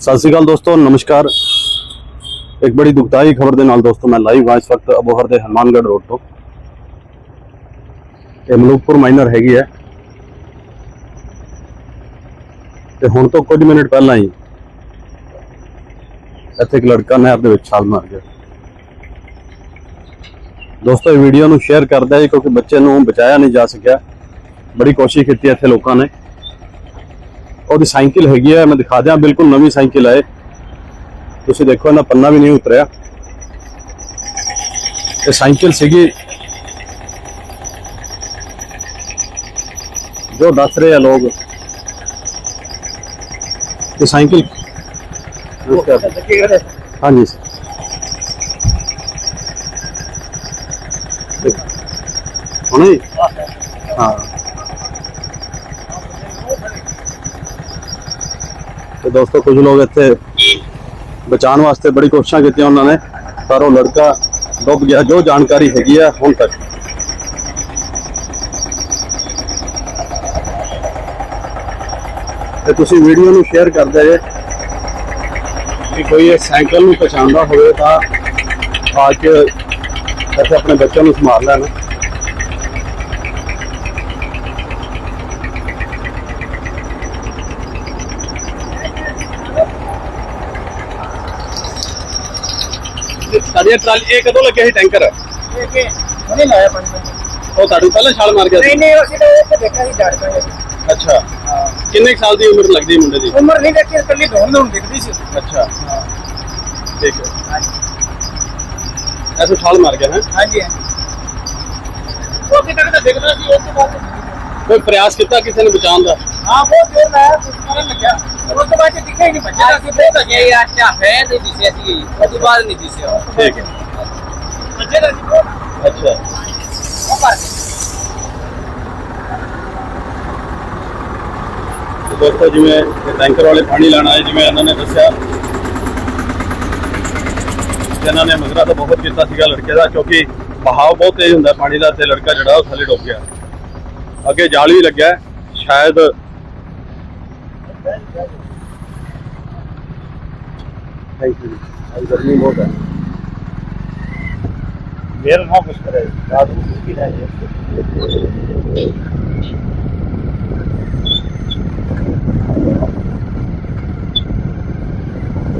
ਸਤਿ ਸ਼੍ਰੀ ਅਕਾਲ ਦੋਸਤੋ, ਨਮਸਕਾਰ। ਇੱਕ ਬੜੀ ਦੁਖਦਾਈ ਖਬਰ ਦੇ ਨਾਲ ਦੋਸਤੋ, ਮੈਂ ਲਾਈਵ ਹਾਂ ਇਸ ਵਕਤ ਅਬੋਹਰ ਦੇ ਹਨੂਮਾਨਗੜ੍ਹ ਰੋਡ ਤੋਂ। ਇਹ ਮਲੂਕਪੁਰ ਮਾਈਨਰ ਹੈਗੀ ਹੈ। ਤੇ ਹੁਣ ਤੋਂ ਕੁਝ ਮਿੰਟ ਪਹਿਲਾਂ ਹੀ ਇੱਥੇ ਇੱਕ ਲੜਕਾ ਨਹਿਰ ਦੇ ਵਿੱਚ ਛਾਲ ਮਾਰ ਗਿਆ। ਦੋਸਤੋ, ਇਹ ਵੀਡੀਓ ਨੂੰ ਸ਼ੇਅਰ ਕਰਦਾ ਹੈ ਕਿਉਂਕਿ ਬੱਚੇ ਨੂੰ ਬਚਾਇਆ ਨਹੀਂ ਜਾ ਸਕਿਆ। ਬੜੀ ਕੋਸ਼ਿਸ਼ ਕੀਤੀ ਇੱਥੇ ਲੋਕਾਂ ਨੇ। ਉਹਦੀ ਸਾਈਕਲ ਹੈਗੀ ਹੈ ਮੈਂ ਦਿਖਾ ਦਿਆਂ, ਬਿਲਕੁਲ ਨਵੀਂ ਸਾਈਕਲ ਹੈ ਤੁਸੀਂ ਦੇਖੋ ਇਹਦਾ ਪੰਨਾ ਵੀ ਨਹੀਂ ਉਤਰਿਆ। ਇਹ ਸਾਈਕਲ ਸੀਗੀ ਜੋ ਦੱਸ ਰਹੇ ਆ ਲੋਕ। ਇਹ ਸਾਈਕਲ ਹਾਂਜੀ। ਹੁਣੇ ਹਾਂ। ਤੇ ਦੋਸਤੋ ਕੁਝ ਲੋਕ ਇੱਥੇ ਬਚਾਉਣ ਵਾਸਤੇ ਬੜੀ ਕੋਸ਼ਿਸ਼ਾਂ ਕੀਤੀਆਂ ਉਹਨਾਂ ਨੇ, ਪਰ ਉਹ ਲੜਕਾ ਡੁੱਬ ਗਿਆ, ਜੋ ਜਾਣਕਾਰੀ ਹੈਗੀ ਆ ਹੁਣ ਤੱਕ। ਤੇ ਤੁਸੀਂ ਵੀਡੀਓ ਨੂੰ ਸ਼ੇਅਰ ਕਰਦੇ ਜੇ ਕਿ ਕੋਈ ਇਹ ਸਾਈਕਲ ਨੂੰ ਪਛਾਣਦਾ ਹੋਵੇ ਤਾਂ ਆ ਕੇ ਇੱਥੇ ਆਪਣੇ ਬੱਚਿਆਂ ਨੂੰ ਸੰਭਾਲ ਲੈਣ। ਸਾਡੀ ਟਰਾਲੀ ਇਹ ਕਦੋਂ ਲੱਗਿਆ ਸੀ ਟੈਂਕਰ? ਨਹੀਂ ਲਾਇਆ ਪਾਣੀ ਉਹ ਤੁਹਾਨੂੰ ਪਹਿਲਾਂ ਛਾਲ ਮਾਰ ਗਿਆ ਨਹੀਂ ਸੀ? ਨਹੀਂ ਅਸੀਂ ਤਾਂ ਇੱਥੇ ਦੇਖਿਆ ਸੀ ਡਰ ਪਏ ਅੱਛਾ। ਕਿੰਨੇ ਕੁ ਸਾਲ ਦੀ ਉਮਰ ਲੱਗਦੀ ਹੈ ਮੁੰਡੇ ਦੀ? ਉਮਰ ਨਹੀਂ ਦੇਖੀ ਇਕੱਲੀ ਧੋਣ ਨੂੰ ਦਿਖਦੀ ਸੀ। ਅੱਛਾ। ਠੀਕ ਹੈ। ਐਸਾ ਛਾਲ ਮਾਰ ਗਿਆ ਹੈ? ਹਾਂਜੀ ਹਾਂਜੀ। ਉਹ ਕਿਤੇ ਕਿਤੇ ਦਿਖਦਾ ਸੀ ਉਸ ਤੋਂ ਬਾਅਦ ਕੋਈ ਪ੍ਰਯਾਸ ਕੀਤਾ ਕਿਸੇ ਨੇ ਬਚਾਉਣ ਦਾ? ਹਾਂ ਬਹੁਤ ਜ਼ੋਰ ਲਾਇਆ ਕੁਝ ਕਰਨ ਲੱਗਿਆ। ਉਸ ਤੋਂ ਬਾਅਦ ਦਿਖਿਆ ਹੀ ਨਹੀਂ ਬੱਚਾ ਅਸੀਂ ਬਹੁਤ ਅਜੇ ਯਾਰ ਝਾਫੇ ਦੇ ਦਿਸਿਆ ਸੀ। ਉਹਦੇ ਬਾਅਦ ਨਹੀਂ ਦਿਸਿਆ ਠੀਕ ਹੈ। ਬੱਚੇ ਦਾ ਅੱਛਾ। ਉਹ ਪਰ ਤੇ ਦੋਸਤੋ ਜਿਵੇਂ ਇਹ ਟੈਂਕਰ ਵਾਲੇ ਪਾਣੀ ਲੈਣਾ ਹੈ ਜਿਵੇਂ ਇਹਨਾਂ ਨੇ ਦੱਸਿਆ। ਇਹਨਾਂ ਨੇ ਮਗਰਾ ਤਾਂ ਬਹੁਤ ਕੀਤਾ ਸੀਗਾ ਲੜਕੇ ਦਾ ਕਿਉਂਕਿ ਬਹਾਵ ਬਹੁਤ ਤੇਜ਼ ਹੁੰਦਾ ਪਾਣੀ ਦਾ ਤੇ ਲੜਕਾ ਜਿਹੜਾ ਉਹ ਥੱਲੇ ਡੁੱਬ ਗਿਆ। ਅੱਗੇ ਜਾਲ ਵੀ ਲੱਗਿਆ ਕੁਝ ਨਹੀਂ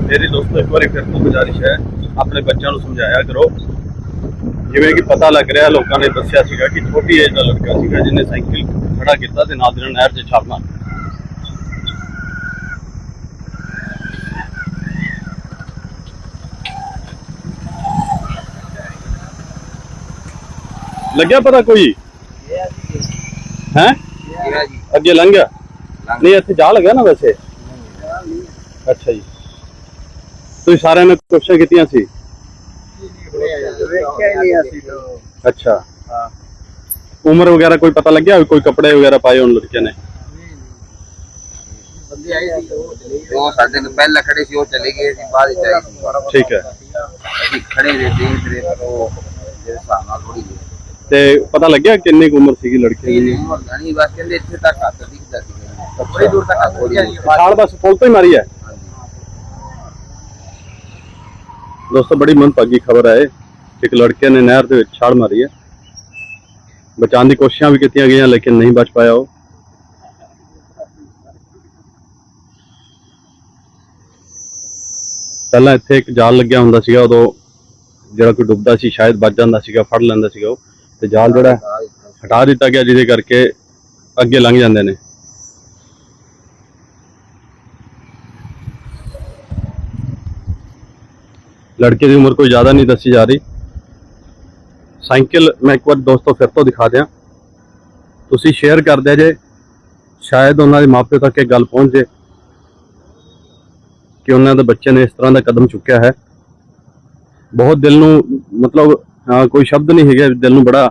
ਮੇਰੀ ਦੋਸਤੋ ਇੱਕ ਵਾਰੀ ਫਿਰ ਤੋਂ ਗੁਜ਼ਾਰਿਸ਼ ਹੈ ਆਪਣੇ ਬੱਚਿਆਂ ਨੂੰ ਸਮਝਾਇਆ ਕਰੋ। ਜਿਵੇਂ ਕਿ ਪਤਾ ਲੱਗ ਰਿਹਾ ਲੋਕਾਂ ਨੇ ਦੱਸਿਆ ਸੀਗਾ ਕਿ ਛੋਟੀ ਏਜ ਦਾ ਲੜਕਾ ਸੀਗਾ ਜਿਹਨੇ ਸਾਈਕਲ ਖੜਾ ਕੀਤਾ ਤੇ ਨਾਲ ਦੀ ਨਾਲ ਨਹਿਰ 'ਚ ਛਾਲ ਮਾਰ ਲੱਗਿਆ ਪਤਾ ਕੋਈ? ਹੈ? ਅੱਗੇ ਲੰਘ ਗਿਆ? ਨਹੀਂ ਇੱਥੇ ਜਾ ਲੱਗਿਆ ਨਾ ਵੈਸੇ? ਅੱਛਾ ਜੀ। ਤੁਸੀਂ ਸਾਰਿਆਂ ਨੇ ਕੋਸ਼ਿਸ਼ਾਂ ਕੀਤੀਆਂ ਸੀ? ਅੱਛਾ। ਉਮਰ ਵਗੈਰਾ ਕੋਈ ਪਤਾ ਲੱਗਿਆ? ਕੋਈ ਕੱਪੜੇ ਵਗੈਰਾ ਪਾਏ ਹੋਣ ਲੜਕੇ ਨੇ? ਬੰਦੇ ਆਏ ਸੀ ਉਹ ਚਲੇ ਗਏ। ਉਹ ਸਾਡੇ ਤੋਂ ਪਹਿਲਾਂ ਖੜੇ ਸੀ ਉਹ ਚਲੇ ਗਏ ਸੀ ਬਾਅਦ ਵਿੱਚ ਆਏ ਸੀ। ਠੀਕ ਹੈ। ਅਸੀਂ ਖੜੇ ਰਹੇ ਦੇਖ ਰਹੇ ਪਰ ਉਹ ਜਿਹੜੇ ਨਾਲ ਥੋੜੀ ਤੇ ਪਤਾ ਲੱਗਿਆ ਕਿੰਨੀ ਕੁ ਉਮਰ ਸੀਗੀ ਲੜਕੇ ਦੀ? ਗਣੀ ਬਸ ਕਹਿੰਦੇ ਇੱਥੇ ਤੱਕ ਹੱਥ ਦਿਖਦਾ ਸੀ ਬੜੀ ਦੂਰ ਤੱਕ ਹੱਥ ਦਿਖਦਾ ਜੀ। ਛਾਲ ਬਸ ਪੁਲ ਤੋਂ ਹੀ ਮਾਰੀ ਹੈ? ਦੋਸਤੋ ਬੜੀ ਮੰਦਭਾਗੀ ਖਬਰ ਹੈ ਇੱਕ ਲੜਕੇ ਨੇ ਨਹਿਰ ਦੇ ਵਿੱਚ ਛਾਲ ਮਾਰੀ ਹੈ। ਬਚਾਉਣ ਦੀ ਕੋਸ਼ਿਸ਼ਾਂ ਵੀ ਕੀਤੀਆਂ ਗਈਆਂ ਲੇਕਿਨ ਨਹੀਂ ਬਚ ਪਾਇਆ ਉਹ। ਪਹਿਲਾਂ ਇੱਥੇ ਇੱਕ ਜਾਲ ਲੱਗਿਆ ਹੁੰਦਾ ਸੀਗਾ ਉਦੋਂ ਜਿਹੜਾ ਕੋਈ ਡੁੱਬਦਾ ਸੀ ਸ਼ਾਇਦ ਬਚ ਜਾਂਦਾ ਸੀਗਾ ਫੜ ਲੈਂਦਾ ਸੀਗਾ ਉਹ। ਤੇ ਜਾਲ ਜਿਹੜਾ ਹੈ, ਹਟਾ ਦਿੱਤਾ ਗਿਆ ਜਿਹਦੇ ਕਰਕੇ ਅੱਗੇ ਲੰਘ ਜਾਂਦੇ ਨੇ। ਲੜਕੇ ਦੀ ਉਮਰ ਕੋਈ ਜ਼ਿਆਦਾ ਨਹੀਂ ਦੱਸੀ ਜਾ ਰਹੀ। ਸਾਈਕਲ ਮੈਂ ਇੱਕ ਵਾਰ ਦੋਸਤੋ ਫਿਰ ਤੋਂ ਦਿਖਾ ਦਿਆਂ। ਤੁਸੀਂ ਸ਼ੇਅਰ ਕਰ ਦਿਆ ਜੇ ਸ਼ਾਇਦ ਉਹਨਾਂ ਦੇ ਮਾਪਿਓ ਤੱਕ ਇਹ ਗੱਲ ਪਹੁੰਚ ਜੇ ਕਿ ਉਹਨਾਂ ਦੇ ਬੱਚੇ ਨੇ ਇਸ ਤਰ੍ਹਾਂ ਦਾ ਕਦਮ ਚੁੱਕਿਆ ਹੈ। ਬਹੁਤ ਦਿਲ ਨੂੰ ਮਤਲਬ ਕੋਈ ਸ਼ਬਦ ਨਹੀਂ ਹੈਗਾ, ਦਿਲ ਨੂੰ ਬੜਾ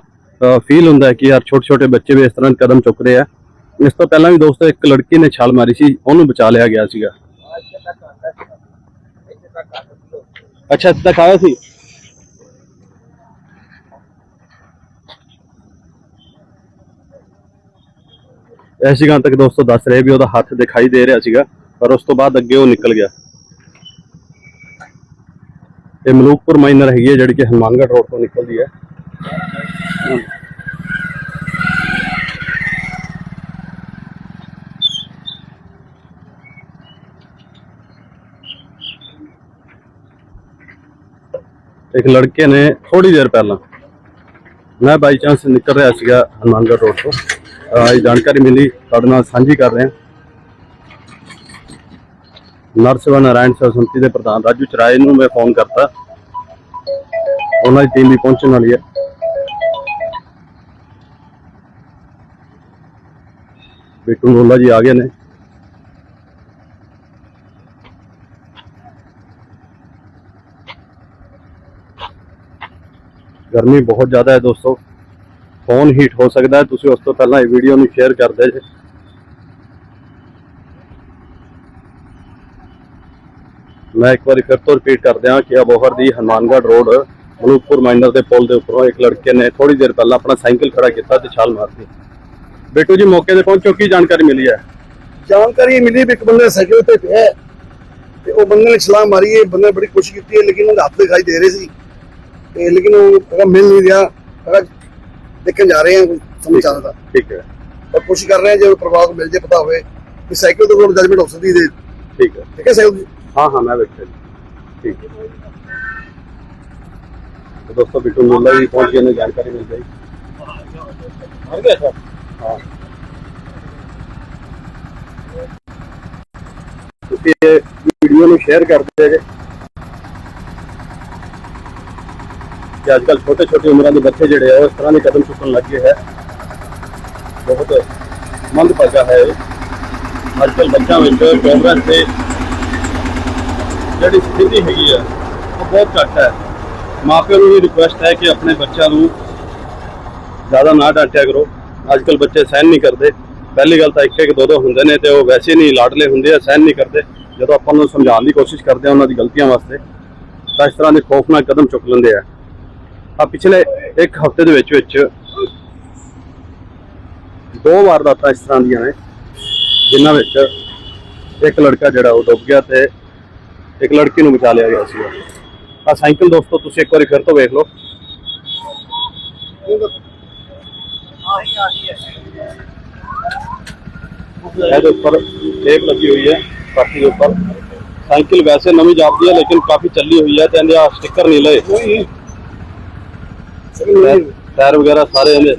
ਫੀਲ ਹੁੰਦਾ ਕਿ ਯਾਰ ਛੋਟੇ ਛੋਟੇ ਬੱਚੇ ਵੀ ਇਸ ਤਰ੍ਹਾਂ ਕਦਮ ਚੁੱਕ ਰਹੇ ਆ। ਇਸ ਤੋਂ ਪਹਿਲਾਂ ਵੀ ਦੋਸਤੋ ਇੱਕ ਲੜਕੀ ਨੇ ਛਾਲ ਮਾਰੀ ਸੀ, ਉਹਨੂੰ ਬਚਾ ਲਿਆ ਗਿਆ ਸੀਗਾ। ਅੱਛਾ, ਇੱਥੇ ਤੱਕ ਆਇਆ ਸੀ? ਐਸੀ ਗਾਂ ਤੱਕ ਦੋਸਤੋ ਦੱਸ ਰਹੇ ਵੀ ਉਹਦਾ ਹੱਥ ਦਿਖਾਈ ਦੇ ਰਿਹਾ ਸੀਗਾ, ਪਰ ਉਸ ਤੋਂ ਬਾਅਦ ਅੱਗੇ ਉਹ ਨਿਕਲ ਗਿਆ। ਇਹ ਮਲੂਕਪੁਰ ਮਾਈਨਰ ਹੈਗੀ ਹੈ ਜਿਹੜੀ ਕਿ ਹਨੂਮਾਨਗੜ੍ਹ ਰੋਡ ਤੋਂ ਨਿਕਲਦੀ ਹੈ ਇੱਕ ਲੜਕੇ ਨੇ ਥੋੜੀ ਦੇਰ ਪਹਿਲਾਂ ਮੈਂ ਬਾਈ ਚਾਂਸ ਨਿਕਲ ਰਿਹਾ ਸੀਗਾ ਹਨੂਮਾਨਗੜ੍ਹ ਰੋਡ ਤੋਂ ਅਹ ਇਹ ਜਾਣਕਾਰੀ ਮਿਲੀ ਤੁਹਾਡੇ ਨਾਲ ਸਾਂਝੀ ਕਰ ਰਹੇ ਹਾਂ ਨਰਸਿਵ ਨਾਰਾਇਣ ਸੇਵਾ ਸੰਮਤੀ ਦੇ ਪ੍ਰਧਾਨ ਰਾਜੂ ਚਰਾਏ ਨੂੰ ਮੈਂ ਫੋਨ ਕਰਤਾ। ਉਹਨਾਂ ਦੀ ਟੀਮ ਵੀ ਪਹੁੰਚਣ ਵਾਲੀ ਹੈ। ਬਿੱਟੂ ਰੋਲਾ ਜੀ ਆ ਗਏ ਨੇ। ਗਰਮੀ ਬਹੁਤ ਜ਼ਿਆਦਾ ਹੈ ਦੋਸਤੋ। ਫੋਨ ਹੀਟ ਹੋ ਸਕਦਾ ਹੈ। ਤੁਸੀਂ ਉਸ ਤੋਂ ਪਹਿਲਾਂ ਇਹ ਵੀਡੀਓ ਨੂੰ ਸ਼ੇਅਰ ਕਰ ਦਿਓ ਮੈਂ ਇੱਕ ਵਾਰੀ ਫਿਰ ਤੋਂ ਰਿਪੀਟ ਕਰ ਦਿਆਂ ਕਿ ਅਬੋਹਰ ਦੀ ਹਨੂਮਾਨਗੜ੍ਹ ਰੋਡ ਮਲੂਕਪੁਰ ਮਾਈਨਰ ਦੇ ਪੁਲ ਦੇ ਉੱਪਰੋਂ ਇੱਕ ਲੜਕੇ ਨੇ ਥੋੜੀ ਦੇਰ ਪਹਿਲਾਂ ਆਪਣਾ ਸਾਈਕਲ ਖੜਾ ਕੀਤਾ ਤੇ ਛਾਲ ਮਾਰਤੀ ਬੇਟੂ ਜੀ ਮੌਕੇ ਤੇ ਪਹੁੰਚੋ ਕੀ ਜਾਣਕਾਰੀ ਮਿਲੀ ਹੈ? ਜਾਣਕਾਰੀ ਮਿਲੀ ਵੀ ਇੱਕ ਬੰਦੇ ਸਾਈਕਲ ਤੇ ਪਿਆ ਹੈ ਤੇ ਉਹ ਬੰਦੇ ਨੇ ਛਲਾਂਗ ਮਾਰੀ ਹੈ ਬੰਦੇ ਨੇ ਬੜੀ ਕੋਸ਼ਿਸ਼ ਕੀਤੀ ਹੈ ਲੇਕਿਨ ਉਹਦੇ ਹੱਥ ਦਿਖਾਈ ਦੇ ਰਹੇ ਸੀ ਤੇ ਲੇਕਿਨ ਉਹ ਕਹਿੰਦਾ ਮਿਲ ਨਹੀਂ ਰਿਹਾ। ਕਹਿੰਦਾ ਦੇਖਣ ਜਾ ਰਹੇ ਹਾਂ ਕੋਈ ਸਮਝ ਆਉਂਦਾ ਠੀਕ ਹੈ ਪਰ ਕੋਸ਼ਿਸ਼ ਕਰ ਰਹੇ ਹਾਂ ਜੇ ਪਰਿਵਾਰ ਨੂੰ ਮਿਲ ਜੇ ਪਤਾ ਹੋਵੇ ਕਿ ਸਾਈਕਲ ਤੋਂ ਕੋਲ ਜਜਮੈਂਟ ਹੋ ਸਕਦੀ ਹੈ। ਠੀਕ ਹੈ। ਠੀਕ ਹੈ ਸਾਈਕਲ? ਹਾਂ ਹਾਂ ਮੈਂ ਵੇਖਿਆ ਜੀ। ਠੀਕ ਹੈ। ਤੇ ਦੋਸਤੋ ਬਿੱਟੂ ਮੁੱਲਾ ਵੀ ਪਹੁੰਚ ਗਏ ਨੇ ਜਾਣਕਾਰੀ ਮਿਲ ਗਈ। ਮਰ ਗਿਆ ਸਰ? ਹਾਂ। ਤੁਸੀਂ ਇਹ ਵੀਡੀਓ ਨੂੰ ਸ਼ੇਅਰ ਕਰ ਦਿਓ ਜੇ ਕਿ ਅੱਜ ਕੱਲ੍ਹ ਛੋਟੇ ਛੋਟੇ ਉਮਰਾਂ ਦੇ ਬੱਚੇ ਜਿਹੜੇ ਆ ਉਹ ਇਸ ਤਰ੍ਹਾਂ ਦੇ ਕਦਮ ਚੁੱਕਣ ਲੱਗੇ ਹੈ। ਬਹੁਤ ਮੰਦਭਾਗਾ ਹੈ ਇਹ। ਅੱਜ ਕੱਲ੍ਹ ਬੱਚਿਆਂ ਵਿੱਚ ਕਾਂਗਰਸ ਦੇ ਜਿਹੜੀ ਸਥਿਤੀ ਹੈਗੀ ਆ, ਉਹ ਬਹੁਤ ਘੱਟ ਹੈ। ਮਾਪਿਆਂ ਨੂੰ ਵੀ ਰਿਕੁਐਸਟ ਹੈ ਕਿ ਆਪਣੇ ਬੱਚਿਆਂ ਨੂੰ ਜ਼ਿਆਦਾ ਨਾ ਡਾਂਟਿਆ ਕਰੋ। ਅੱਜ ਕੱਲ ਬੱਚੇ ਸਹਿਨ ਨਹੀਂ ਕਰਦੇ। ਪਹਿਲੀ ਗੱਲ ਤਾਂ ਇੱਕ ਇੱਕ ਦੋ ਦੋ ਹੁੰਦੇ ਨੇ ਤੇ ਉਹ ਵੈਸੇ ਨਹੀਂ ਲਾਡਲੇ ਹੁੰਦੇ ਆ ਸਹਿਨ ਨਹੀਂ ਕਰਦੇ। ਜਦੋਂ ਆਪਾਂ ਉਹਨਾਂ ਨੂੰ ਸਮਝਾਉਣ ਦੀ ਕੋਸ਼ਿਸ਼ ਕਰਦੇ ਆ ਉਹਨਾਂ ਦੀ ਗਲਤੀਆਂ ਵਾਸਤੇ, ਤਾਂ ਇਸ ਤਰ੍ਹਾਂ ਦੇ ਖੌਫਨਾਕ ਕਦਮ ਚੁੱਕ ਲੈਂਦੇ ਆ। ਆ ਪਿਛਲੇ ਇੱਕ ਹਫ਼ਤੇ ਦੇ ਵਿੱਚ ਵਿੱਚ ਦੋ ਵਾਰਦਾਤਾਂ ਇਸ ਤਰ੍ਹਾਂ ਦੀਆਂ ਨੇ, ਜਿਨ੍ਹਾਂ ਵਿੱਚ ਇੱਕ ਲੜਕਾ ਜਿਹੜਾ ਉਹ ਡੁੱਬ ਗਿਆ ਤੇ ਇੱਕ ਲੜਕੀ ਨੂੰ ਬਚਾ ਲਿਆ ਗਿਆ ਸੀ ਆ ਸਾਈਕਲ ਦੋਸਤੋ ਤੁਸੀਂ ਇੱਕ ਵਾਰੀ ਫਿਰ ਤੋਂ ਵੇਖ ਲਓ। ਇਹਦੇ ਉੱਪਰ ਟੇਪ ਲੱਗੀ ਹੋਈ ਹੈ ਕਾਫੀ ਦੇ ਉੱਪਰ। ਸਾਈਕਲ ਵੈਸੇ ਨਵੀਂ ਜਾਪਦੀ ਹੈ ਲੇਕਿਨ ਕਾਫੀ ਚੱਲੀ ਹੋਈ ਹੈ ਤੇ ਇਹਦੇ ਆ ਸਟicker ਨਹੀਂ ਲਏ। ਟਾਇਰ ਵਗੈਰਾ ਸਾਰੇ ਇਹਦੇ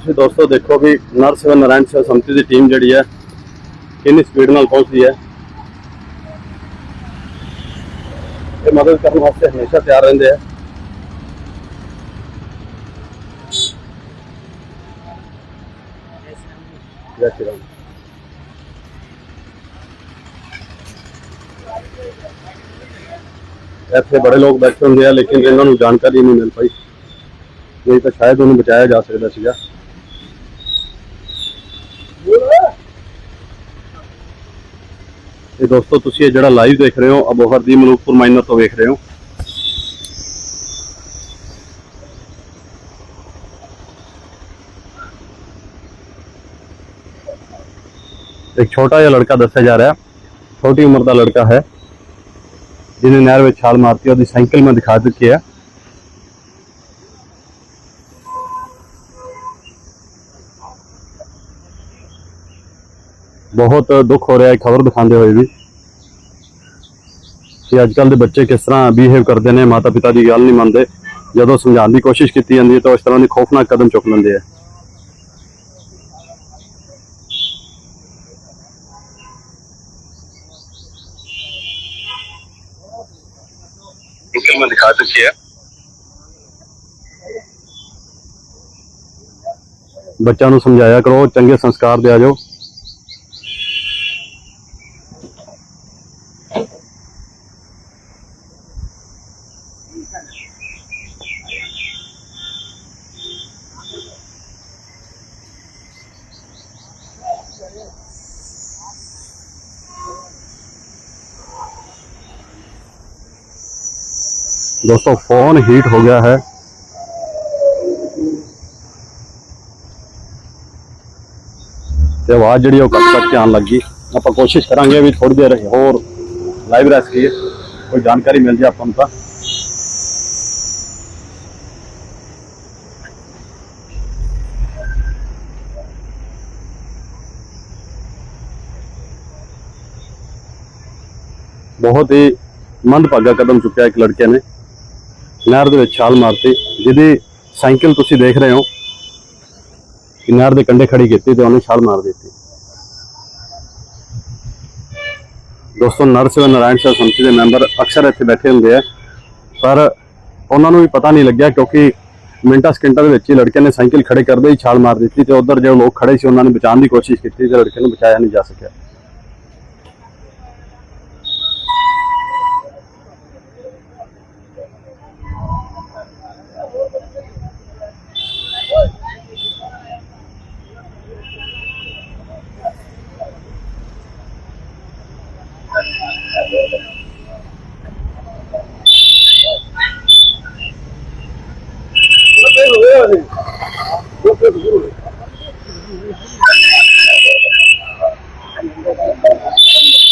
ਤੁਸੀਂ ਦੋਸਤੋ ਦੇਖੋ ਕਿ ਨਰਸਿਵ ਨਾਰਾਇਣ ਸੇਵਾ ਸੰਮਤੀ ਦੀ ਟੀਮ ਜਿਹੜੀ ਹੈ, ਕਿੰਨੀ ਸਪੀਡ ਨਾਲ ਪਹੁੰਚਦੀ ਹੈ। ਇਹ ਮਦਦ ਕਰਨ ਵਾਸਤੇ ਹਮੇਸ਼ਾ ਤਿਆਰ ਰਹਿੰਦੇ ਆ। ਜੈ ਸ਼੍ਰੀ ਰਾਮ। ਇੱਥੇ ਬੜੇ ਲੋਕ ਬੈਠੇ ਹੁੰਦੇ ਆ, ਲੇਕਿਨ ਇਹਨਾਂ ਨੂੰ ਜਾਣਕਾਰੀ ਨਹੀਂ ਮਿਲ ਪਾਈ। ਨਹੀਂ ਤਾਂ ਸ਼ਾਇਦ ਉਹਨੂੰ ਬਚਾਇਆ ਜਾ ਸਕਦਾ ਸੀਗਾ। ਇਹ ਦੋਸਤੋ, ਤੁਸੀਂ ਇਹ ਜਿਹੜਾ ਲਾਈਵ ਦੇਖ ਰਹੇ ਹੋ ਅਬੋਹਰ ਦੀ ਮਲੂਕਪੁਰ ਮਾਈਨਰ ਤੋਂ ਵੇਖ ਰਹੇ ਹੋ। ਇੱਕ ਛੋਟਾ ਜਿਹਾ ਲੜਕਾ ਦੱਸਿਆ ਜਾ ਰਿਹਾ। ਛੋਟੀ ਉਮਰ ਦਾ ਲੜਕਾ ਹੈ, ਜਿਹਨੇ ਨਹਿਰ ਵਿੱਚ ਛਾਲ ਮਾਰਤੀ ਉਹਦੀ ਸਾਈਕਲ ਮੈਂ ਦਿਖਾ ਦਿੱਤੀ ਹੈ। ਬਹੁਤ ਦੁੱਖ ਹੋ ਰਿਹਾ ਹੈ ਖਬਰ ਦਿਖਾਉਂਦੇ ਹੋਏ ਵੀ। ਕਿ ਅੱਜ ਕੱਲ ਦੇ ਬੱਚੇ ਕਿਸ ਤਰ੍ਹਾਂ ਬਿਹੇਵ ਕਰਦੇ ਨੇ ਮਾਤਾ ਪਿਤਾ ਦੀ ਗੱਲ ਨਹੀਂ ਮੰਨਦੇ। ਜਦੋਂ ਸਮਝਾਉਣ ਦੀ ਕੋਸ਼ਿਸ਼ ਕੀਤੀ ਜਾਂਦੀ ਹੈ ਤਾਂ ਇਸ ਤਰ੍ਹਾਂ ਦੇ ਖੌਫਨਾਕ ਕਦਮ ਚੁੱਕ ਲੈਂਦੇ ਆ। ਮੈਂ ਦਿਖਾ ਦਿੱਤੀ ਹੈ। ਬੱਚਿਆਂ ਨੂੰ ਸਮਝਾਇਆ ਕਰੋ ਚੰਗੇ ਸੰਸਕਾਰ ਦਿਆ ਜਾਓ। दोस्तों फोन हीट हो गया है ਤੇ ਆਵਾਜ਼ ਜਿਹੜੀ ਉਹ ਕੱਟ ਕੱਟ ਕੇ ਆਉਣ ਲੱਗੀ ਆਪਾਂ ਕੋਸ਼ਿਸ਼ ਕਰਾਂਗੇ ਵੀ ਥੋੜੀ ਦੇਰ ਹੋਰ ਲਾਈਵ ਰਹਿ ਸਕੀਏ ਕੋਈ ਜਾਣਕਾਰੀ ਮਿਲ ਜੇ ਆਪਾਂ ਨੂੰ ਤਾਂ ਬਹੁਤ ਹੀ ਮੰਦਭਾਗਾ ਕਦਮ ਚੁੱਕਿਆ ਇੱਕ ਲੜਕੇ ਨੇ ਨਹਿਰ ਦੇ ਵਿੱਚ ਛਾਲ ਮਾਰਤੀ, ਜਿਹਦੀ ਸਾਈਕਲ ਤੁਸੀਂ ਦੇਖ ਰਹੇ ਹੋ, ਕਿ ਨਹਿਰ ਦੇ ਕੰਢੇ ਖੜੀ ਕੀਤੀ ਤੇ ਉਹਨੇ ਛਾਲ ਮਾਰ ਦਿੱਤੀ। ਦੋਸਤੋ ਨਰਸਿਵ ਨਾਰਾਇਣ ਸਾਹਿਬ ਸੰਮਤੀ ਦੇ ਮੈਂਬਰ ਅਕਸਰ ਇੱਥੇ ਬੈਠੇ ਹੁੰਦੇ ਆ, ਪਰ ਉਹਨਾਂ ਨੂੰ ਵੀ ਪਤਾ ਨਹੀਂ ਲੱਗਿਆ, ਕਿਉਂਕਿ ਮਿੰਟਾਂ ਸਕਿੰਟਾਂ ਦੇ ਵਿੱਚ ਹੀ ਲੜਕੇ ਨੇ ਸਾਈਕਲ ਖੜੇ ਕਰਦੇ ਹੀ ਛਾਲ ਮਾਰ ਦਿੱਤੀ ਤੇ ਉਧਰ ਜੋ ਲੋਕ ਖੜੇ ਸੀ, ਉਹਨਾਂ ਨੇ ਬਚਾਉਣ ਦੀ ਕੋਸ਼ਿਸ਼ ਕੀਤੀ ਤੇ ਲੜਕੇ ਨੂੰ ਬਚਾਇਆ ਨਹੀਂ ਜਾ ਸਕਿਆ।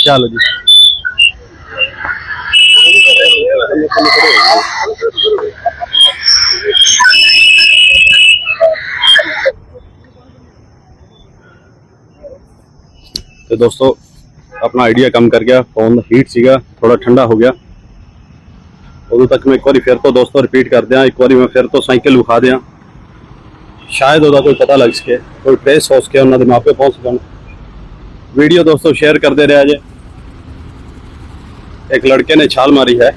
ਚਲੋ ਜੀ। ਤੇ ਦੋਸਤੋ, ਆਪਣਾ ਆਈਡੀਆ ਕੰਮ ਕਰ ਗਿਆ। ਫੋਨ ਹੀਟ ਸੀਗਾ ਥੋੜਾ ਠੰਡਾ ਹੋ ਗਿਆ। ਉਦੋਂ ਤੱਕ ਮੈਂ ਇੱਕ ਵਾਰੀ ਫਿਰ ਤੋਂ ਦੋਸਤੋ ਰਿਪੀਟ ਕਰ ਦਿਆਂ। ਇੱਕ ਵਾਰੀ ਮੈਂ ਫਿਰ ਤੋਂ ਸਾਈਕਲ ਵਿਖਾ ਦਿਆਂ। ਸ਼ਾਇਦ ਉਹਦਾ ਕੋਈ ਪਤਾ ਲੱਗ ਸਕੇ, ਕੋਈ ਟ੍ਰੇਸ ਹੋ ਸਕੇ ਉਹਨਾਂ ਦੇ ਮਾਪੇ ਪਹੁੰਚ ਸਕਣ ਵੀਡੀਓ ਦੋਸਤੋ ਸ਼ੇਅਰ ਕਰਦੇ ਰਿਹਾ ਜੇ। ਇੱਕ ਲੜਕੇ ਨੇ ਛਾਲ ਮਾਰੀ ਹੈ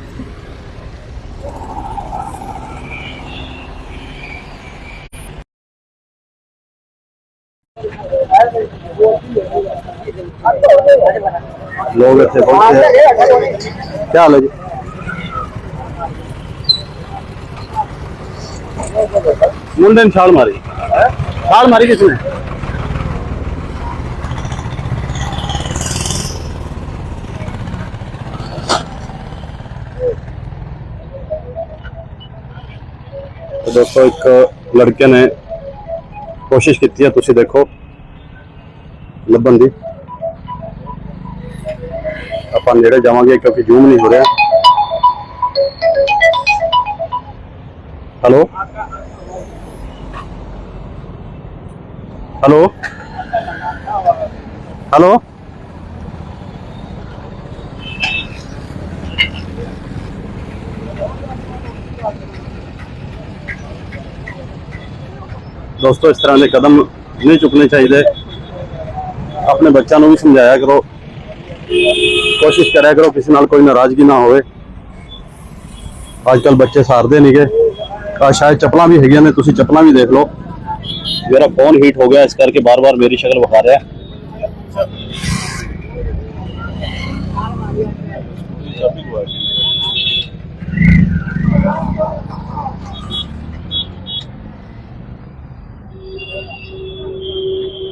ਲੋਕ ਇੱਥੇ ਪਹੁੰਚੇ ਹੈ ਕੀ ਹਾਲ ਹੈ ਜੀ ਮੁੰਡੇ ਨੇ ਛਾਲ ਮਾਰੀ ਛਾਲ ਮਾਰੀ ਦੋਸਤੋ, ਇੱਕ ਲੜਕੇ ਨੇ ਕੋਸ਼ਿਸ਼ ਕੀਤੀ ਹੈ, ਤੁਸੀਂ ਦੇਖੋ, ਲੱਭਣ ਦੀ। ਆਪਾਂ ਨੇੜੇ ਜਾਵਾਂਗੇ, ਕਿਉਂਕਿ ਜ਼ੂਮ ਨਹੀਂ ਹੋ ਰਿਹਾ। ਹੈਲੋ? ਹੈਲੋ? ਹੈਲੋ? ਦੋਸਤੋ ਇਸ ਤਰ੍ਹਾਂ ਦੇ ਕਦਮ ਨਹੀਂ ਚੁੱਕਣੇ ਚਾਹੀਦੇ ਆਪਣੇ ਬੱਚਿਆਂ ਨੂੰ ਵੀ ਸਮਝਾਇਆ ਕਰੋ ਕੋਸ਼ਿਸ਼ ਕਰਿਆ ਕਰੋ ਕਿਸੇ ਨਾਲ ਕੋਈ ਨਾਰਾਜ਼ਗੀ ਨਾ ਹੋਵੇ ਅੱਜ ਕੱਲ ਬੱਚੇ ਸਾਰਦੇ ਨਹੀਂਗੇ ਆ ਸ਼ਾਇਦ ਚੱਪਲਾਂ ਵੀ ਹੈਗੀਆਂ ਨੇ ਤੁਸੀਂ ਚੱਪਲਾਂ ਵੀ ਦੇਖ ਲਓ ਮੇਰਾ ਫੋਨ ਹੀਟ ਹੋ ਗਿਆ ਇਸ ਕਰਕੇ ਬਾਰ-ਬਾਰ ਮੇਰੀ ਸ਼ਕਲ ਵਿਖਾ ਰਿਹਾ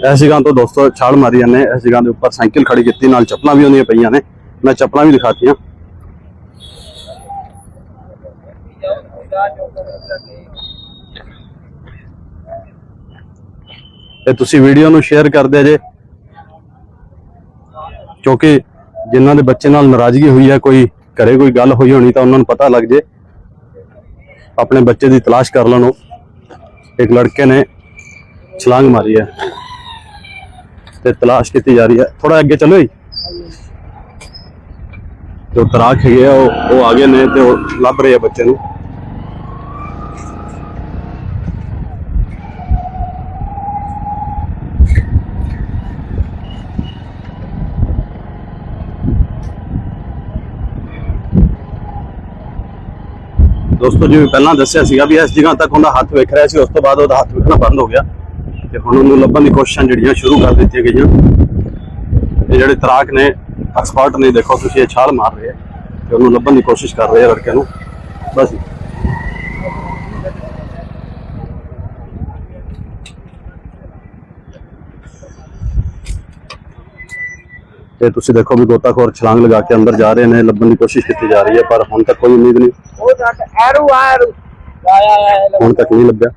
ਐਸੀ ਗਾਂ ਤੋਂ ਦੋਸਤੋ ਛਾਲ ਮਾਰੀ ਜਾਂਦੇ ਐਸੀ ਗਾਂ ਦੇ ਉੱਪਰ ਸਾਈਕਲ ਖੜੀ ਕੀਤੀ, ਨਾਲ ਚੱਪਲਾਂ ਵੀ ਉਹਦੀਆਂ ਪਈਆਂ ਨੇ। ਮੈਂ ਚੱਪਲਾਂ ਵੀ ਦਿਖਾਤੀਆਂ। ਤੇ ਤੁਸੀਂ ਵੀਡੀਓ ਨੂੰ ਸ਼ੇਅਰ ਕਰਦੇ ਜੇ। ਕਿਉਂਕਿ ਜਿਨ੍ਹਾਂ ਦੇ ਬੱਚੇ ਨਾਲ ਨਾਰਾਜ਼ਗੀ ਹੋਈ ਹੈ, ਕੋਈ ਘਰੇ ਕੋਈ ਗੱਲ ਹੋਈ ਹੋਣੀ ਤਾਂ ਉਹਨਾਂ ਨੂੰ ਪਤਾ ਲੱਗ ਜੇ। ਆਪਣੇ ਬੱਚੇ ਦੀ ਤਲਾਸ਼ ਕਰ ਲੈਣ। ਉਹ ਇੱਕ ਲੜਕੇ ਨੇ ਛਲਾਂਗ ਮਾਰੀ ਹੈ। ਤੇ ਤਲਾਸ਼ ਕੀਤੀ ਜਾ ਰਹੀ ਹੈ। ਥੋੜਾ ਅੱਗੇ ਚੱਲੋ ਜੀ। ਜੋ ਤਰਾਕ ਹੈਗੇ ਆ, ਉਹ ਉਹ ਆਗੇ ਨੇ ਤੇ ਉਹ ਲੱਭ ਰਹੇ ਆ ਬੱਚੇ ਨੂੰ। ਦੋਸਤੋ, ਜਿਵੇਂ ਪਹਿਲਾਂ ਦੱਸਿਆ ਸੀਗਾ ਵੀ ਇਸ ਜਗ੍ਹਾ ਤੱਕ ਉਹਦਾ ਹੱਥ ਵੇਖ ਰਿਹਾ ਸੀ, ਉਸ ਤੋਂ ਬਾਅਦ ਉਹਦਾ ਹੱਥ ਵੇਖਣਾ ਬੰਦ ਹੋ ਗਿਆ। ਤੇ ਹੁਣ ਉਹਨੂੰ ਲੱਭਣ ਦੀ ਕੋਸ਼ਿਸ਼ਾਂ ਜਿਹੜੀਆਂ ਸ਼ੁਰੂ ਕਰ ਦਿੱਤੀਆਂ ਗਈਆਂ। ਇਹ ਜਿਹੜੇ ਤਰਾਕ ਨੇ ਐਕਸਪਰਟ ਨੇ ਦੇਖੋ ਤੁਸੀਂ ਇਹ ਛਾਲ ਮਾਰ ਰਹੇ ਤੇ ਉਹਨੂੰ ਲੱਭਣ ਦੀ ਕੋਸ਼ਿਸ਼ ਕਰ ਰਹੇ ਆ ਲੜਕੇ ਨੂੰ। ਬਸ ਤੇ ਤੁਸੀਂ ਦੇਖੋ ਵੀ ਗੋਤਾਖੋਰ ਛਲਾਂਗ ਲਗਾ ਕੇ ਅੰਦਰ ਜਾ ਰਹੇ ਨੇ ਲੱਭਣ ਦੀ ਕੋਸ਼ਿਸ਼ ਕੀਤੀ ਜਾ ਰਹੀ ਹੈ ਪਰ ਹੁਣ ਤੱਕ ਕੋਈ ਉਮੀਦ ਨਹੀਂ। ਉਹ ਜੱਟ ਐਰੂ ਆਰੂ ਆਇਆ ਆਇਆ। ਹੁਣ ਤੱਕ ਨਹੀਂ ਲੱਭਿਆ।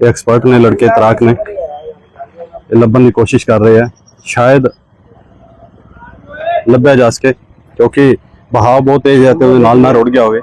एक्सपर्ट ने, लड़के तराक ने लबन की कोशिश कर रहे हैं। शायद लभ्या जा सके, क्योंकि बहाव बहुत तेज है तो नाल ना रुड़ गया हो गया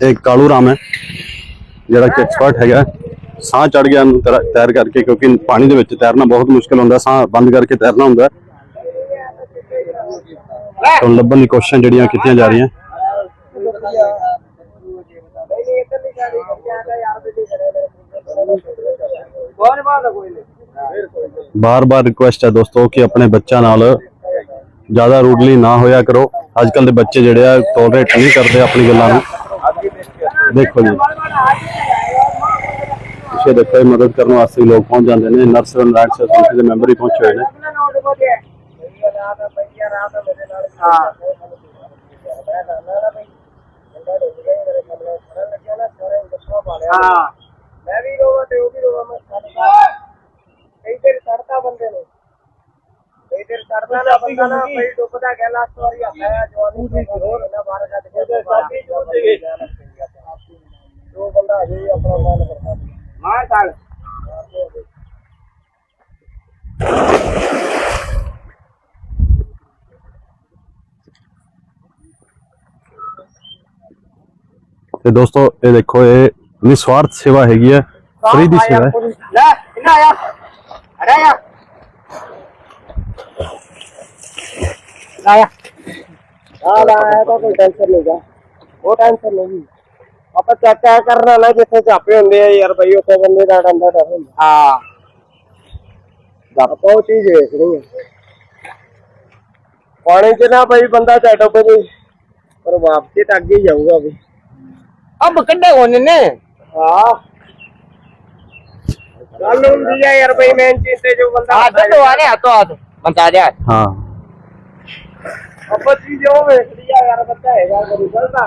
ਇਹ ਕਾਲੂ ਰਾਮ ਹੈ, ਜਿਹੜਾ ਕਿ ਐਕਸਪਰਟ ਹੈਗਾ ਸਾਹ ਚੜ ਗਿਆ ਨੂੰ ਤੈਰ ਕਰਕੇ, ਕਿਉਂਕਿ ਪਾਣੀ ਦੇ ਵਿੱਚ ਤੈਰਨਾ ਬਹੁਤ ਮੁਸ਼ਕਲ ਹੁੰਦਾ, ਸਾਹ ਬੰਦ ਕਰਕੇ ਤੈਰਨਾ ਹੁੰਦਾ। ਤੋਂ ਲੱਭਣ ਦੀ ਕੋਸ਼ਿਸ਼ਾਂ ਜਿਹੜੀਆਂ ਕੀਤੀਆਂ ਜਾ ਰਹੀਆਂ। ਬਾਰ-ਬਾਰ ਰਿਕੁਐਸਟ ਹੈ ਦੋਸਤੋ ਕਿ ਆਪਣੇ ਬੱਚਿਆਂ ਨਾਲ ਜ਼ਿਆਦਾ ਰੂਡਲੀ ਨਾ ਹੋਇਆ ਕਰੋ। ਅੱਜ ਕੱਲ ਦੇ ਬੱਚੇ ਜਿਹੜੇ ਆ ਟੋਲਰੇਟ ਨਹੀਂ ਕਰਦੇ ਆਪਣੀ ਗੱਲਾਂ ਨੂੰ। ਦੇਖੋ ਜੀ। ਤੁਸੀਂ ਦੇਖੋ ਇਹ ਮਦਦ ਕਰਨ ਵਾਸਤੇ ਲੋਕ ਪਹੁੰਚ ਜਾਂਦੇ ਨੇ। ਨਰਸ ਰਾਈਟ ਸੋਸਾਇਟੀ ਦੇ ਮੈਂਬਰ ਹੀ ਪਹੁੰਚੇ ਹੋਏ ਨੇ। ਹਾਂ। ਮੈਂ ਵੀ ਰੋਵਾ ਤੇ ਉਹ ਵੀ ਰੋਵਾ ਮੈਂ ਕਈ ਦਿਨ ਤੜਦਾ ਬੰਦੇ ਨੂੰ। ਕਈ ਦਿਨ ਤੜਦਾ ਨਾ ਬੰਦਾ ਨਾ ਬਈ ਡੁੱਬਦਾ ਗਿਆ ਲਾਸਟ ਵਾਰੀ ਆਇਆ ਜਵਾਨੀ ਦੀ ਹੋਰ ਨਾ ਬਾਹਰ ਕੱਢ ਕੇ ਜੋ ਬੰਦਾ ਵੀ ਆਪਣਾ ਮਨ ਕਰਦਾ ਮਾਰ ਚੱਲ ਤੇ ਦੋਸਤੋ ਇਹ ਦੇਖੋ ਇਹ ਨਿਸਵਾਰਥ ਸੇਵਾ ਹੈਗੀ ਹੈ ਫ੍ਰੀ ਦੀ ਸੇਵਾ ਹੈ। ਲੈ ਇੰਨਾ ਆਇਆ? ਅਰੇ ਆਇਆ। ਆਇਆ। ਆ ਲਾ ਤਾਂ ਕੋਈ ਟੈਨਸ਼ਨ ਨਹੀਂ ਗਾ। ਉਹ ਟੈਨਸ਼ਨ ਨਹੀਂ। ਆਪਾਂ ਚੈੱਕ ਚੈੱਕ ਕਰਨਾ ਨਾ ਜਿੱਥੇ ਚਾਪੇ ਹੁੰਦੇ ਆ ਯਾਰ ਬਈ ਉੱਥੇ ਬੰਦੇ ਦਾ ਡੰਡਾ ਡਰ ਹੁੰਦਾ। ਹਾਂ। ਆਪਾਂ ਉਹ ਚੀਜ਼ ਵੇਖਣੀ ਹੈ ਪਾਣੀ ਚ ਨਾ ਬਈ ਬੰਦਾ ਚੱਟ ਪਵੇ ਪਰ ਵਾਪਸੀ ਤਾਂ ਅੱਗੇ ਹੀ ਜਾਊਗਾ ਵੀ ਅਬ ਕੱਢੇ ਹੋਣੇ ਨੇ। ਹਾਂ। ਗੱਲ ਹੁੰਦੀ ਆ ਯਾਰ ਬਈ ਮੈਂ ਚੀਤੇ ਜੋ ਬੰਦਾ ਹਾਂ ਕੱਢੋ ਆ ਰਿਹਾ ਤੋਂ ਆ ਬੰਦਾ ਜਾ ਹਾਂ। ਆਪਾਂ ਚੀਜ਼ ਉਹ ਵੇਖਦੀ ਆ ਯਾਰ ਬੱਚਾ ਹੈਗਾ ਕਰੀ ਗਲਤਾ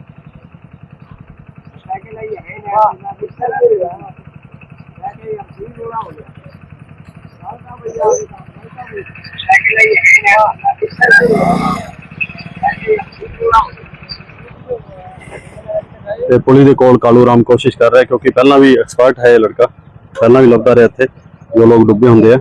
ਤੇ ਪੁਲਿਸ ਦੇ ਕੋਲ ਕਾਲੂ ਰਾਮ ਕੋਸ਼ਿਸ਼ ਕਰ ਰਿਹਾ ਕਿਉਂਕਿ ਪਹਿਲਾਂ ਵੀ ਐਕਸਪਰਟ ਹੈ ਇਹ ਲੜਕਾ। ਪਹਿਲਾਂ ਵੀ ਲੱਭਦਾ ਰਿਹਾ ਇੱਥੇ, ਜੋ ਲੋਕ ਡੁੱਬੇ ਹੁੰਦੇ ਆ।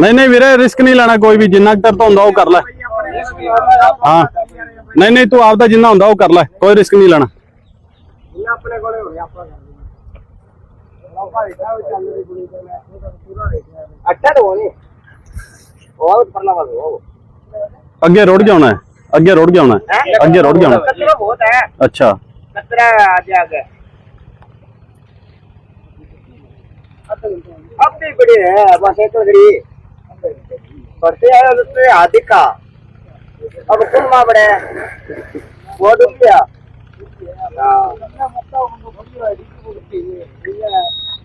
ਨਹੀਂ ਨਹੀਂ ਵੀਰੇ ਰਿਸਕ ਨਹੀਂ ਲੈਣਾ ਕੋਈ ਵੀ, ਜਿੰਨਾ ਕੁ ਤੇਰੇ ਤੋਂ ਹੁੰਦਾ ਉਹ ਕਰ ਲੈ। ਹਾਂ। ਨਹੀਂ ਨਹੀਂ, ਤੂੰ ਆਪਦਾ ਜਿੰਨਾ ਹੁੰਦਾ ਉਹ ਕਰ ਲੈ, ਕੋਈ ਰਿਸਕ ਨਹੀਂ ਲੈਣਾ। ਆਪਣੇ ਕੋਲੇ ਹੋ ਗਿਆ ਆਪਾਂ ਅੱਛਾ ਤਾਂ ਹੋਣੀ ਬਹੁਤ ਪਰਲਾ ਵਾਲਾ ਹੋ ਅੱਗੇ ਰੁੜ ਜਾਣਾ ਹੈ ਅੱਗੇ ਰੁੜ ਜਾਣਾ ਹੈ ਅੱਗੇ ਰੁੜ ਜਾਣਾ कचरा बहुत है ਅੱਛਾ कचरा आगे आगे अब भी बड़े है बस एक गड़ी बढ़ते आए उससे आदि का अब कौन माँ बड़े है वो डूब गया हाँ।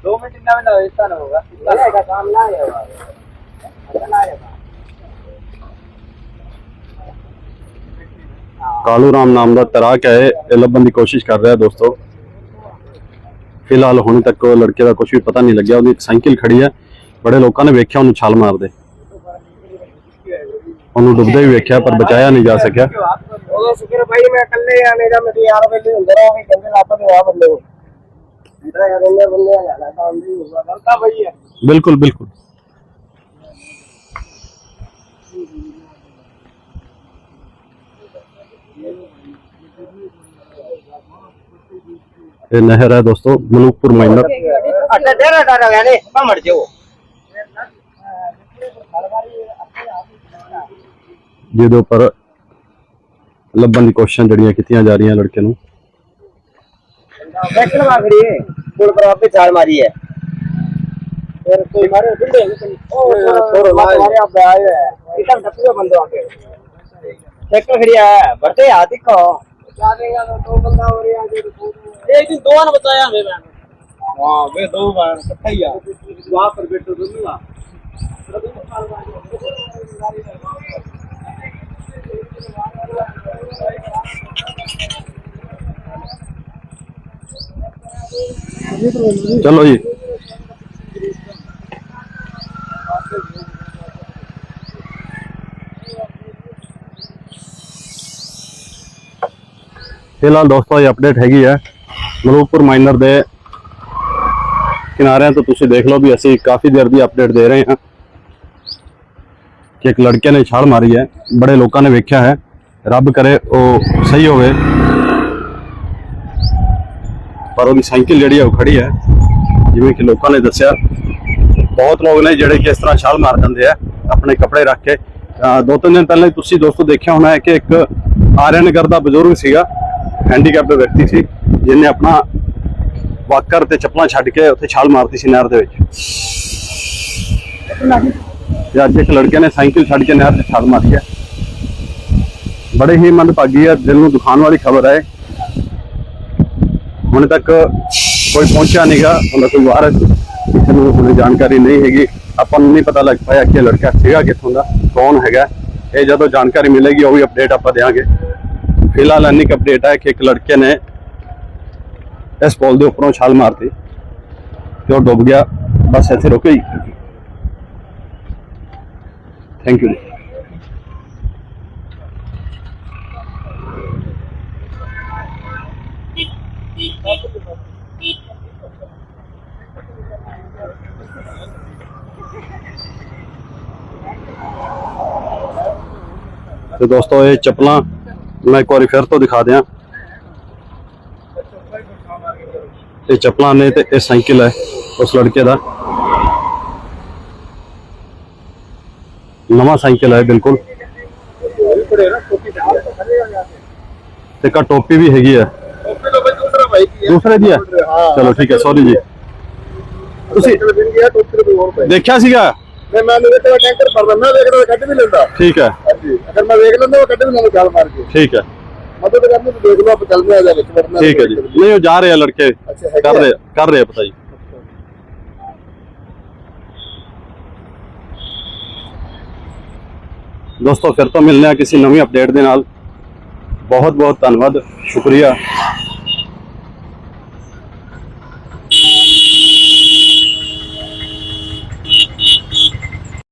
दो मिनट इतना में इतना ना होगा इतना का काम ना आएगा इतना आएगा ਕਾਲੂ ਰਾਮ ਨਾਮ ਦਾ ਤਰਾਕ ਹੈ ਇਹ ਲੱਭਣ ਦੀ ਕੋਸ਼ਿਸ਼ ਕਰ ਰਿਹਾ ਦੋਸਤੋ ਫਿਲਹਾਲ ਹੁਣ ਤੱਕ ਉਹ ਲੜਕੇ ਦਾ ਕੁਝ ਵੀ ਪਤਾ ਨਹੀਂ ਲੱਗਿਆ ਉਹਦੀ ਸਾਈਕਲ ਖੜੀ ਹੈ ਬੜੇ ਲੋਕਾਂ ਨੇ ਵੇਖਿਆ ਉਹਨੂੰ ਛਾਲ ਮਾਰਦੇ ਉਹਨੂੰ ਡੁੱਬਦੇ ਵੀ ਵੇਖਿਆ ਪਰ ਬਚਾਇਆ ਨਹੀਂ ਜਾ ਸਕਿਆ ਉਹ ਸ਼ੁਕਰ ਭਾਈ ਮੈਂ ਇਕੱਲੇ ਆ ਮੇਰਾ ਮੇਰੇ ਯਾਰ ਵੇਲੇ ਹੁੰਦੇ ਰਹੇ ਵੀ ਕਹਿੰਦੇ ਲੱਭ ਤੇ ਆ ਬੰਦੇ ਬਿਲਕੁਲ ਬਿਲਕੁਲ। ਇਹ ਨਹਿਰ ਹੈ ਦੋਸਤੋ ਮਲੂਕਪੁਰ ਮਾਈਨਰ ਅੱਛਾ ਡੇਰਾ ਡਾਰਾ ਲੈਣੇ ਮੜ ਜਾਓ। ਜਿਹਦੇ ਉੱਪਰ ਲੱਭਣ ਦੀ ਕੋਸ਼ਿਸ਼ਾਂ ਜਿਹੜੀਆਂ ਕੀਤੀਆਂ ਜਾ ਰਹੀਆਂ ਲੜਕੇ ਨੂੰ। बैठने में खड़ी है पुल पर आप पे छाल मारी है। फिर कोई मारे बिल्डे ओ छोड़ो मारे आप आए है। कितना धक्के बंदो आके ट्रैक्टर खड़ी है बढ़ते हाथ दिखो क्या देगा तो दो बंदा हो रहा है एक दिन दो ने बताया हमें मैंने हाँ वे दो बार इकट्ठा ही वहाँ पर बैठो दूँगा ਚਲੋ ਜੀ ਫਿਲਹਾਲ ਦੋਸਤੋ ਇਹ ਅਪਡੇਟ ਹੈਗੀ ਹੈ ਮਲੂਕਪੁਰ ਮਾਈਨਰ ਦੇ ਕਿਨਾਰਿਆਂ ਤੋਂ ਤੁਸੀਂ ਦੇਖ ਲਓ ਵੀ ਅਸੀਂ ਕਾਫੀ ਦੇਰ ਦੀ ਅਪਡੇਟ ਦੇ ਰਹੇ ਹਾਂ ਕਿ ਇੱਕ ਲੜਕੇ ਨੇ ਛਾਲ ਮਾਰੀ ਹੈ ਬੜੇ ਲੋਕਾਂ ਨੇ ਵੇਖਿਆ ਹੈ ਰੱਬ ਕਰੇ ਉਹ ਸਹੀ ਹੋਵੇ ਪਰ ਉਹਦੀ ਸਾਈਕਲ ਜਿਹੜੀ ਹੈ ਉਹ ਖੜੀ ਹੈ ਜਿਵੇਂ ਕਿ ਲੋਕਾਂ ਨੇ ਦੱਸਿਆ, ਬਹੁਤ ਲੋਕ ਨੇ ਜਿਹੜੇ ਕਿ ਇਸ ਤਰ੍ਹਾਂ ਛਾਲ ਮਾਰ ਦਿੰਦੇ ਆ, ਆਪਣੇ ਕੱਪੜੇ ਰੱਖ ਕੇ। ਦੋ ਤਿੰਨ ਦਿਨ ਪਹਿਲਾਂ ਤੁਸੀਂ ਦੋਸਤੋ ਦੇਖਿਆ ਹੋਣਾ ਹੈ ਕਿ ਇੱਕ ਆਰਿਆਨਗਰ ਦਾ ਬਜ਼ੁਰਗ ਸੀਗਾ ਹੈਂਡੀਕੈਪਡ ਵਿਅਕਤੀ ਸੀ, ਜਿਹਨੇ ਆਪਣਾ ਵਾਕਰ ਤੇ ਚੱਪਲਾਂ ਛੱਡ ਕੇ ਉੱਥੇ ਛਾਲ ਮਾਰਤੀ ਸੀ ਨਹਿਰ ਦੇ ਵਿੱਚ। ਤੇ ਅੱਜ ਇੱਕ ਲੜਕੇ ਨੇ ਸਾਈਕਲ ਛੱਡ ਕੇ ਨਹਿਰ 'ਚ ਛਾਲ ਮਾਰੀ ਹੈ। ਬੜੇ ਹੀ ਮੰਦਭਾਗੀ ਹੈ ਦਿਲ ਨੂੰ ਦੁਖਾਉਣ ਵਾਲੀ ਖਬਰ ਹੈ। ਹੁਣ ਤੱਕ ਕੋਈ ਪਹੁੰਚਿਆ ਨਹੀਂਗਾ ਉਹਦਾ ਕੋਈ ਵਾਰਸ ਕਿਸੇ ਨੂੰ ਹੁਣੇ ਜਾਣਕਾਰੀ ਨਹੀਂ ਹੈਗੀ। ਆਪਾਂ ਨੂੰ ਨਹੀਂ ਪਤਾ ਲੱਗ ਪਾਇਆ ਕਿ ਲੜਕਾ ਸੀਗਾ ਕਿੱਥੋਂ ਦਾ, ਕੌਣ ਹੈਗਾ। ਇਹ ਜਦੋਂ ਜਾਣਕਾਰੀ ਮਿਲੇਗੀ, ਉਹ ਵੀ ਅਪਡੇਟ ਆਪਾਂ ਦੇਵਾਂਗੇ ਫਿਲਹਾਲ ਇੰਨੀ ਕੁ ਅਪਡੇਟ ਹੈ ਕਿ ਇੱਕ ਲੜਕੇ ਨੇ ਇਸ ਪੁਲ ਦੇ ਉੱਪਰੋਂ ਛਾਲ ਮਾਰਤੀ ਤੇ ਉਹ ਡੁੱਬ ਗਿਆ। ਬਸ ਇੱਥੇ ਰੁਕ ਗਈ। ਥੈਂਕ ਯੂ ਤੇ ਦੋਸਤੋ ਇਹ ਚੱਪਲਾਂ ਮੈਂ ਇੱਕ ਵਾਰੀ ਫਿਰ ਤੋਂ ਦਿਖਾ ਦਿਆਂ ਇਹ ਚੱਪਲਾਂ ਨੇ ਤੇ ਇਹ ਸਾਈਕਲ ਹੈ ਉਸ ਲੜਕੇ ਦਾ ਨਵਾਂ ਸਾਈਕਲ ਹੈ ਬਿਲਕੁਲ ਤੇ ਕਾ ਟੋਪੀ ਵੀ ਹੈਗੀ ਹੈ ਦੂਸਰੇ ਦੀ ਹੈ? ਚਲੋ ਠੀਕ ਹੈ ਸੌਰੀ ਜੀ। ਤੁਸੀਂ ਦੇਖਿਆ ਸੀਗਾ? ਮੈਂ ਮੈਂ ਮੇਰੇ ਤੇ ਟੈਂਕਰ ਭਰਦਾ ਮੈਂ ਵੇਖਦਾ ਕੱਢ ਵੀ ਲੈਂਦਾ। ਠੀਕ ਹੈ। ਹਾਂਜੀ ਅਗਰ ਮੈਂ ਵੇਖ ਲੈਂਦਾ ਉਹ ਕੱਢ ਵੀ ਲੈਂਦਾ ਗੱਲ ਮਾਰ ਕੇ। ਠੀਕ ਹੈ। ਮਦਦ ਕਰਨੀ ਤੇ ਦੇਖ ਲਓ ਆਪਾਂ ਚੱਲਦੇ ਆ ਜਾ ਵਿੱਚ ਵੜਨਾ ਠੀਕ ਹੈ ਜੀ। ਨਹੀਂ ਉਹ ਜਾ ਰਹੇ ਆ ਲੜਕੇ। ਕਰ? ਰਹੇ ਕਰ ਰਹੇ ਆ ਪਤਾ ਜੀ। ਦੋਸਤੋ ਫਿਰ ਤੋਂ ਮਿਲਨੇ ਆ ਕਿਸੇ ਨਵੀਂ ਅਪਡੇਟ ਦੇ ਨਾਲ। ਬਹੁਤ ਬਹੁਤ ਧੰਨਵਾਦ ਸ਼ੁਕਰੀਆ।